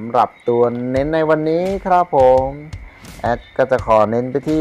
สำหรับตัวเน้นในวันนี้ครับผม แอดก็จะขอเน้นไปที่